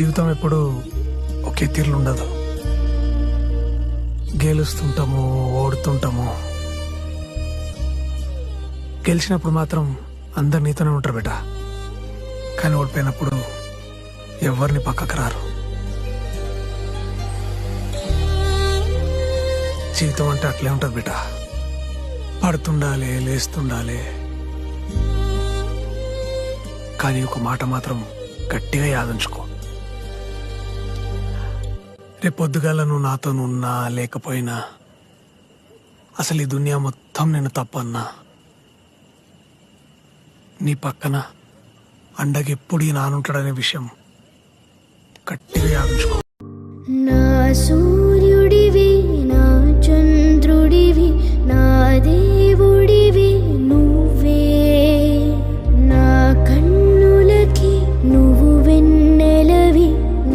జీవితం ఎప్పుడు ఒకే తీరులు ఉండదు గెలుస్తుంటాము ఓడుతుంటాము. గెలిచినప్పుడు మాత్రం అందరు నీతోనే ఉంటారు బిడ్డ. కానీ ఓడిపోయినప్పుడు ఎవరిని పక్కకు రారు. జీవితం అంటే అట్లే ఉంటుంది బిడ్డ. పడుతుండాలి లేస్తుండాలి. కానీ ఒక మాట మాత్రం గట్టిగా యాదించుకో రేపు పొద్దుగాల నువ్వు నాతో ఉన్నా లేకపోయినా అసలు ఈ దునియా మొత్తం నేను తప్పన్నా. నీ పక్కన అండగా ఎప్పుడు ఈ నానుంటాడనే విషయం గట్టిగా యాదించుకో నా